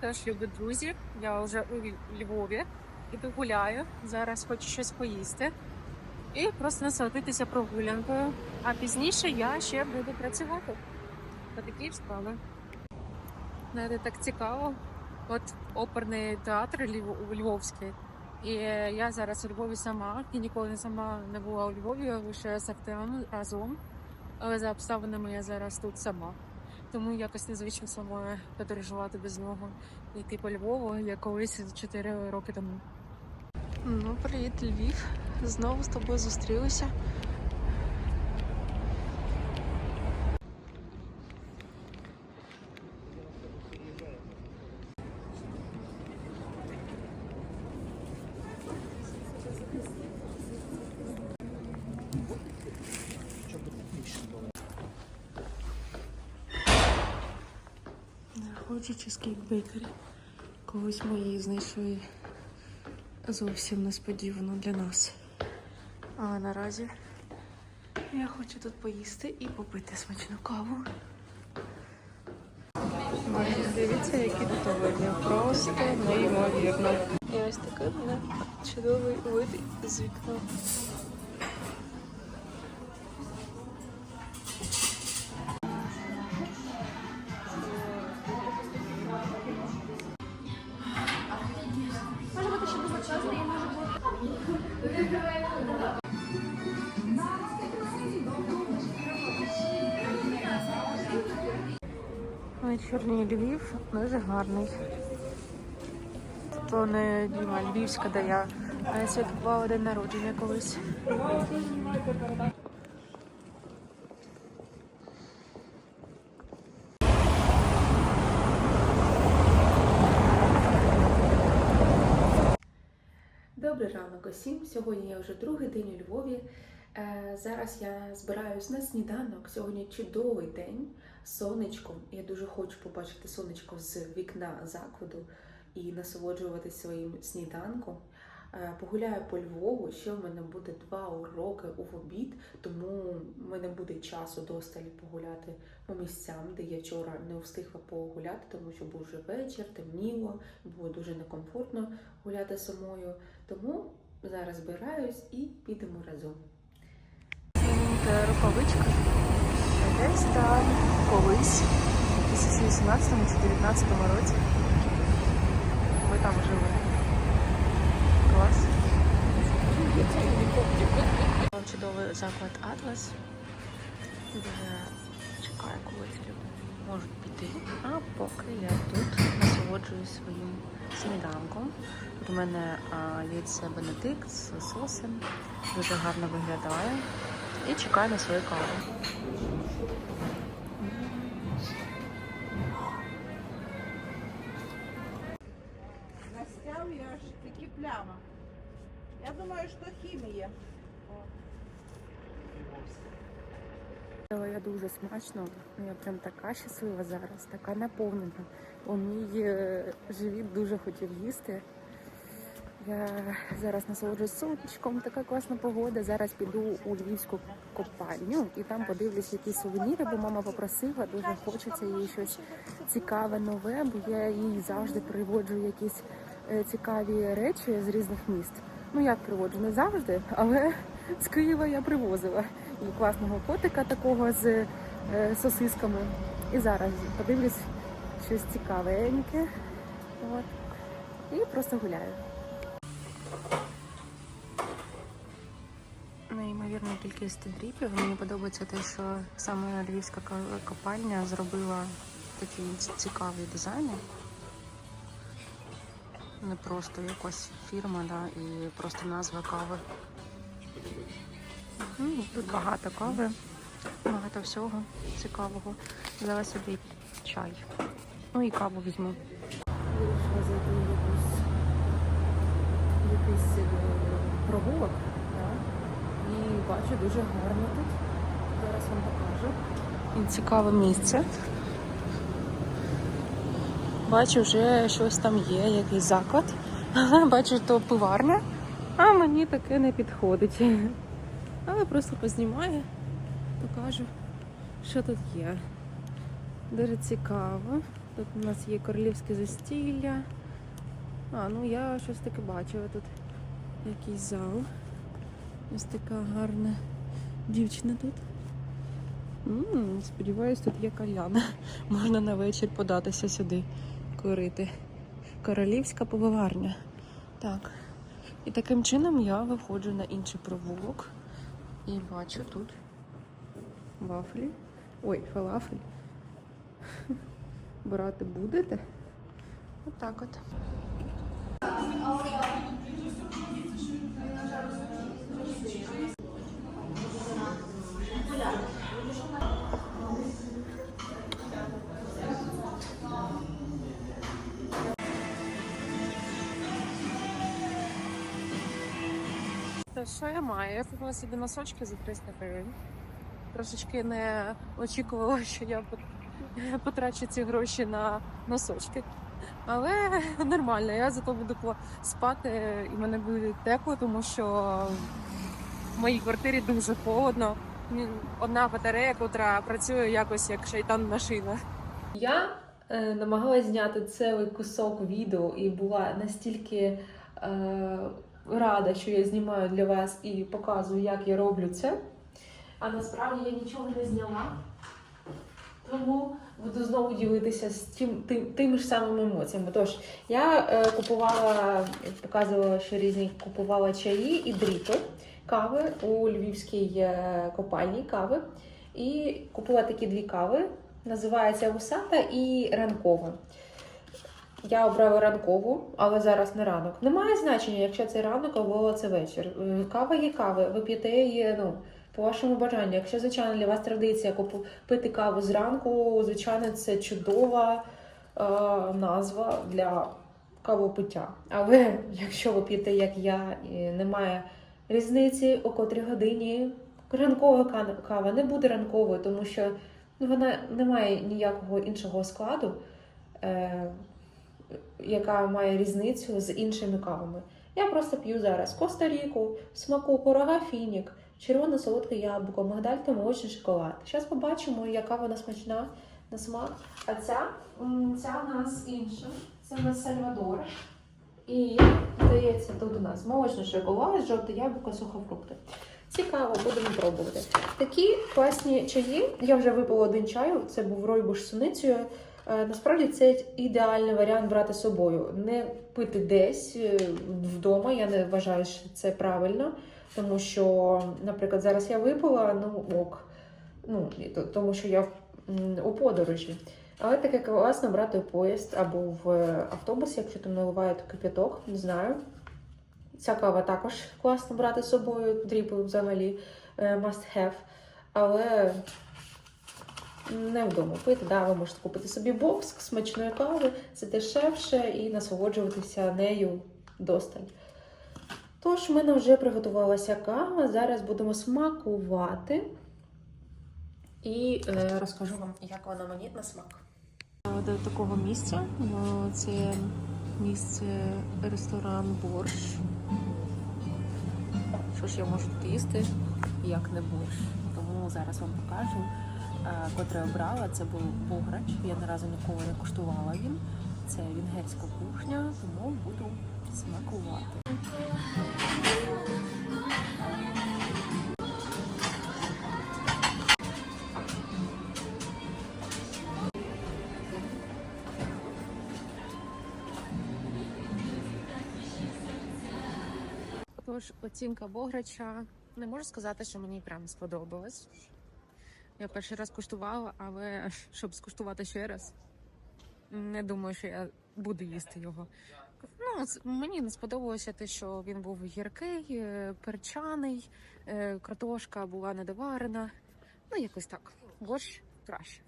Тож, любі друзі, я вже у Львові іду гуляю. Зараз хочу щось поїсти і просто насолодитися прогулянкою. А пізніше я ще буду працювати. Отакі справи. Знаєте, так цікаво. От оперний театр Львов- Львовський. І я зараз у Львові сама. І ніколи не сама не була у Львові, лише з Артемом разом. Але за обставинами я зараз тут сама. Тому якось незвично самою подорожувати без нього. Йти по Львову, як колись 4 роки тому. Ну, привіт, Львів. Знову з тобою зустрілися. Хочу чизкейк бейкері. Колись ми її знайшли зовсім несподівано для нас. А наразі я хочу тут поїсти і попити смачну каву. Бачите, дивіться, які тут овочі. Просто неймовірно. І ось такий мене чудовий вид з вікна. Вечірній Львів дуже гарний. То не Діма Львівська, де я а я святкувала день народження колись. Добрий ранок усім. Сьогодні я вже другий день у Львові. Е, Зараз я збираюсь на сніданок. Сьогодні чудовий день, сонечко. Я дуже хочу побачити сонечко з вікна закладу і насолоджуватися своїм сніданком. Е, Погуляю по Львову. Ще в мене буде два уроки у обід, тому в мене буде часу досталь погуляти по місцям, де я вчора не встигла погуляти, тому що був вже вечір, темніло, було дуже некомфортно гуляти самою. Тому зараз збираюсь і підемо разом. Рукавичка. Десь там колись, у 2018 чи 2019 році. Ми там жили. Чудовий заклад Атлас. Дуже чекаю, коли люди можуть піти. А поки я тут насолоджуюсь своїм сніданком. У мене яйце Бенедикт з сосом. Дуже гарно виглядає. І чекаю на свою каву. Настяв я аж такі пляма. Думаю, хімія. Але я дуже смачно. Я прям така щаслива зараз, така наповнена. У мій е, живіт дуже хотів їсти. Я зараз насолоджуюсь сонечком, така класна погода. Зараз піду у львівську копальню і там подивлюсь якісь сувеніри, бо мама попросила, дуже хочеться їй щось цікаве, нове, бо я їй завжди приводжу якісь е, цікаві речі з різних міст. Ну як приводжу, не завжди, але з Києва я привозила і класного котика такого з е, сосисками. І зараз подивлюсь щось цікавеньке. От. І просто гуляю. Неймовірна кількість дріпів. Мені подобається те, що саме львівська копальня зробила такі цікаві дизайни. Не просто якась фірма, да, і просто назва кави. М, Тут багато кави, багато всього цікавого. Взяла собі чай. Ну і каву візьму. Вирішила зайти в якусь, якийсь е, прогулок. Да? І бачу дуже гарно тут. Зараз вам покажу. І цікаве місце. Бачу, вже щось там є, якийсь заклад. Бачу, то пиварня, а мені таке не підходить. Але просто познімаю, покажу, що тут є. Дуже цікаво. Тут у нас є королівське застілля. А, ну я щось таке бачила тут. Якийсь зал. Ось така гарна дівчина тут. м сподіваюсь, тут є кальян. Можна на вечір податися сюди, курити. Королівська повиварня. Так. І таким чином я виходжу на інший провулок і бачу тут вафлі. Ой, фалафель. Брати будете? Отак от. Та що я маю? Я купила собі носочки за 300 гривень. Трошечки не очікувала, що я потрачу ці гроші на носочки. Але нормально, я зато буду спати і мене буде тепло, тому що в моїй квартирі дуже холодно. Одна батарея, яка працює якось як шайтан шина. Я е, намагалась зняти цілий кусок відео і була настільки е, рада, що я знімаю для вас і показую, як я роблю це. А насправді я нічого не зняла. Тому буду знову ділитися з тим, тим, тими ж самими емоціями. Тож, я е, купувала, показувала, що різні купувала чаї і дріпи кави у львівській е, копальні кави. І купила такі дві кави. Називається вусата і ранкова. Я обрала ранкову, але зараз не ранок. Немає значення, якщо це ранок або це вечір. Е, Кава є кава, ви п'єте її ну, по вашому бажанню. Якщо, звичайно, для вас традиція пити каву зранку, звичайно, це чудова е, назва для кавопиття. Але якщо ви п'єте, як я, і немає різниці, о котрій годині ранкова кава не буде ранковою, тому що ну, вона не має ніякого іншого складу, е, яка має різницю з іншими кавами. Я просто п'ю зараз Коста-Ріку, смаку курага фінік, червоне солодке яблуко, мигдаль та молочний шоколад. Зараз побачимо, яка вона смачна на смак. А ця, ця у нас інша. Це у нас Сальвадор. І здається, тут у нас молочний шоколад, жовте яблуко, сухофрукти. Цікаво, будемо пробувати. Такі класні чаї. Я вже випила один чаю, це був ройбуш з суницею. Е, Насправді це ідеальний варіант брати з собою. Не пити десь е, вдома. Я не вважаю, що це правильно, тому що, наприклад, зараз я випила, ну ок. Ну, тому що я у подорожі. Але таке класно брати в поїзд або в е, автобус, якщо там наливають кипяток, не знаю. Ця кава також класно брати з собою, дріпи взагалі must have. Але не вдома пити. Да, ви можете купити собі бокс смачної кави, це дешевше і насолоджуватися нею досталь. Тож, в мене вже приготувалася кава. Зараз будемо смакувати. І е, розкажу вам, як вона мені на смак. До такого місця. Ну, Це місце ресторан Борщ. Що ж я можу тут їсти, як не борщ. Тому зараз вам покажу, е, котре обрала. Це був бограч. Я ні разу ніколи не куштувала він. Це венгерська кухня, тому буду смакувати. Тож оцінка Бограча не можу сказати, що мені прям сподобалось. Я перший раз куштувала, але щоб скуштувати ще раз, не думаю, що я буду їсти його. Ну, мені не сподобалося те, що він був гіркий, е, перчаний, е, картошка була недоварена. Ну, якось так. Борщ краще.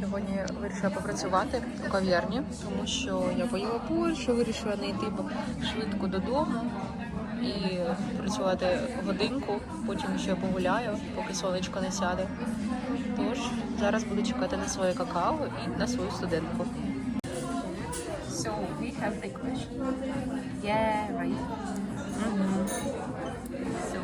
Сьогодні вирішила попрацювати у кав'ярні, тому що я поїла борщ, вирішила не йти швидко додому і працювати годинку, потім ще погуляю, поки сонечко не сяде. Тож зараз буду чекати на своє какао і на свою студентку. So we have the question. Yeah, right. So